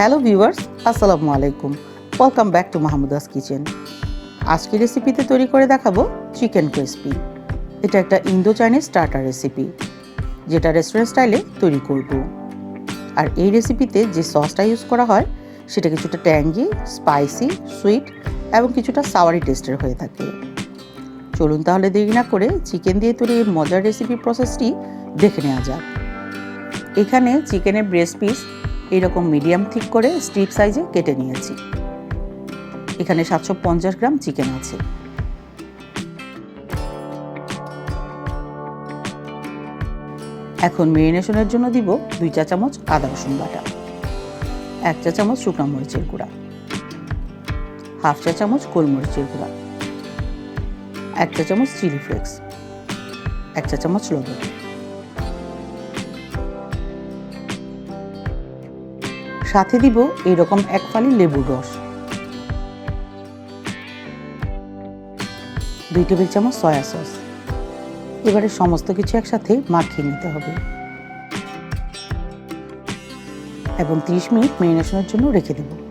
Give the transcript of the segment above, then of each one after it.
Hello viewers, আসসালামু আলাইকুম। Welcome back to Mahmuda's kitchen আজকে রেসিপিতে তৈরি করে দেখাবো চিকেন ক্রিসপি এটা একটা ইন্দো চাইনিজ স্টার্টার রেসিপি যেটা রেস্টুরেন্ট স্টাইলে তৈরি করব। আর এই রেসিপিতে যে সসটা ইউজ করা হয়, সেটা কিছুটা ট্যাঙ্গি স্পাইসি সুইট এবং কিছুটা সাওয়ারি টেস্টের হয়ে থাকে। চলুন তাহলে দেরি না করে চিকেন দিয়ে তৈরি এই মজার রেসিপি প্রসেসটি দেখে নেওয়া যাক। এখানে চিকেনের ব্রেস্ট পিস এইরকম মিডিয়াম থিক করে স্ট্রিপ সাইজে কেটে নিয়েছি। এখানে সাতশো পঞ্চাশ গ্রাম চিকেন আছে। এখন মেরিনেশনের জন্য দিব দুই চা চামচ আদা রসুন বাটা, এক চা চামচ শুকনো মরিচের গুঁড়া, হাফ চা চামচ গোলমরিচের গুঁড়া, এক চা চামচ চিলি ফ্লেক্স, এক চা চামচ লবণ। সাথে দিব এরকম এক ফালি লেবুর রস। দুই টেবিল চামচ সয়া সস। এবারে সমস্ত কিছু একসাথে মাখিয়ে নিতে হবে। এবং 30 মিনিট মেরিনেশনের জন্য রেখে দেব।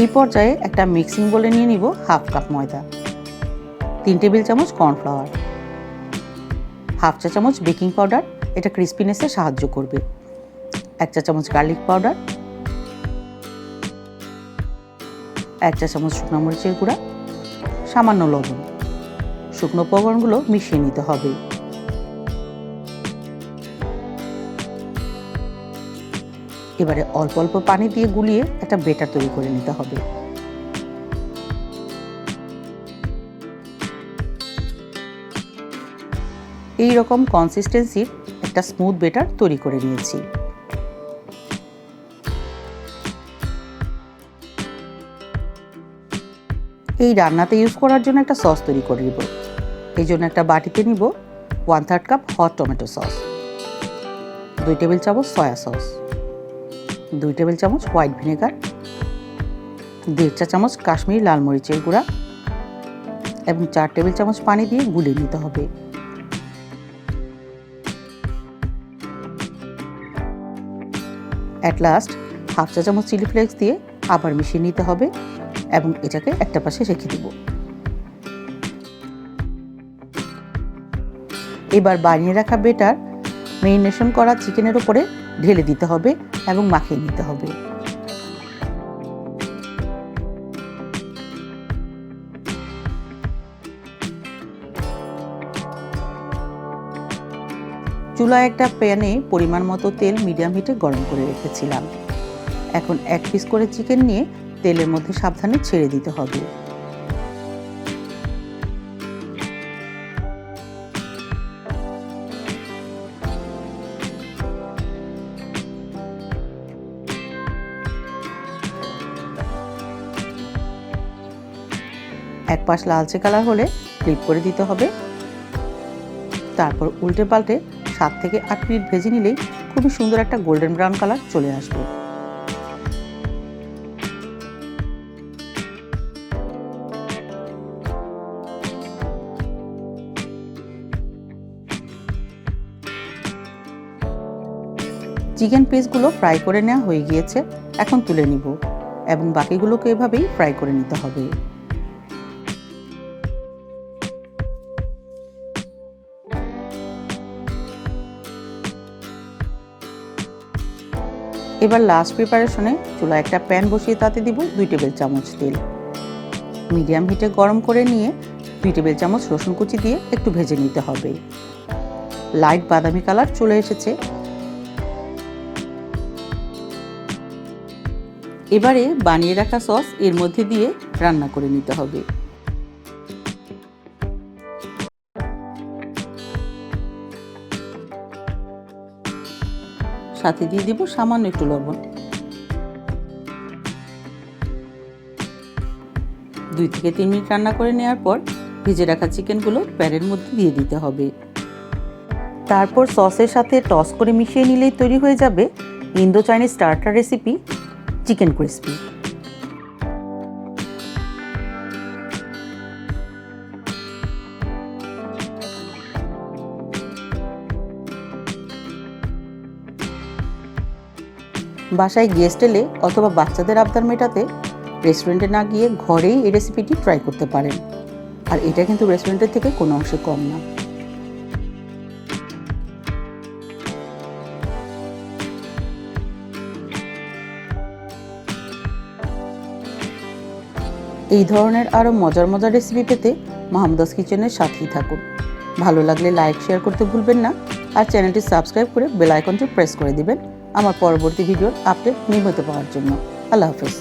এই পর্যায়ে একটা মিক্সিং বলে নিয়ে নিব হাফ কাপ ময়দা, তিন টেবিল চামচ কর্নফ্লাওয়ার, হাফ চা চামচ বেকিং পাউডার, এটা ক্রিস্পিনেসে সাহায্য করবে, এক চা চামচ গার্লিক পাউডার, এক চা চামচ শুকনো মরিচের গুঁড়া, সামান্য লবণ, শুকনো উপকরণগুলো মিশিয়ে নিতে হবে। এবারে অল্প অল্প পানি দিয়ে গুলিয়ে একটা বেটার তৈরি করে নিতে হবে। এই রকম কনসিস্টেন্সির একটা স্মুথ বেটার তৈরি করে নিয়েছি। এই রান্নাতে ইউজ করার জন্য একটা সস তৈরি করে নিব। এই জন্য একটা বাটিতে নিব one third cup hot tomato sauce দুই টেবিল চামচ সয়া সস দুই টেবিল চামচ হোয়াইট ভিনেগার, দেড় চা চামচ কাশ্মীরি লাল মরিচের গুঁড়া এবং চার টেবিল চামচ পানি দিয়ে গুলিয়ে নিতে হবে। অ্যাট লাস্ট হাফ চা চামচ চিলি ফ্লেক্স দিয়ে আবার মিশিয়ে নিতে হবে এবং এটাকে একটা পাশে রেখে দেব। এবার বানিয়ে রাখা বেটার মেরিনেশন করা চিকেনের উপরে ঢেলে দিতে হবে এবং মাখিয়ে নিতে হবে। চুলায় একটা প্যানে পরিমাণ মতো তেল মিডিয়াম হিটে গরম করে রেখেছিলাম। এখন এক পিস করে চিকেন নিয়ে তেলের মধ্যে সাবধানে ছেড়ে দিতে হবে। এক পাশ লালচে কালার হলে ফ্লিপ করে দিতে হবে। তারপর উল্টে পাল্টে সাত থেকে আট মিনিট ভেজে নিলেই খুবই সুন্দর একটা গোল্ডেন ব্রাউন কালার চলে আসবে। চিকেন পিসগুলো ফ্রাই করে নেওয়া হয়ে গিয়েছে, এখন তুলে নিব এবং বাকিগুলোকে এভাবেই ফ্রাই করে নিতে হবে। এবার লাস্ট প্রিপারেশনে চুলা একটা প্যান বসিয়ে তাতে দিব দুই টেবিল চামচ তেল। মিডিয়াম হিটে গরম করে নিয়ে দুই টেবিল চামচ রসুন কুচি দিয়ে একটু ভেজে নিতে হবে। লাইট বাদামি কালার চলে এসেছে। এবারে বানিয়ে রাখা সস এর মধ্যে দিয়ে রান্না করে নিতে হবে। সাথে দিয়ে দিব সামান্য একটু লবণ। দুই থেকে তিন মিনিট রান্না করে নেওয়ার পর ভিজে রাখা চিকেনগুলো প্যারের মধ্যে দিয়ে দিতে হবে। তারপর সসের সাথে টস করে মিশিয়ে নিলেই তৈরি হয়ে যাবে Indo Chinese starter recipe, chicken crispy. বাসায় গেস্ট এলে অথবা বাচ্চাদের আবদার মেটাতে রেস্টুরেন্টে না গিয়ে ঘরেই এই রেসিপিটি ট্রাই করতে পারেন। আর এটা কিন্তু রেস্টুরেন্টের থেকে কোনো অংশে কম না। এই ধরনের আরও মজার মজার রেসিপি পেতে মাহমুদাস কিচেনের সাথেই থাকুন। ভালো লাগলে লাইক শেয়ার করতে ভুলবেন না। আর চ্যানেলটি সাবস্ক্রাইব করে বেল আইকনটি প্রেস করে দিবেন। আমার পরবর্তী ভিডিওর আপডেট নিয়মিত পাওয়ার জন্য। আল্লাহ হাফেজ।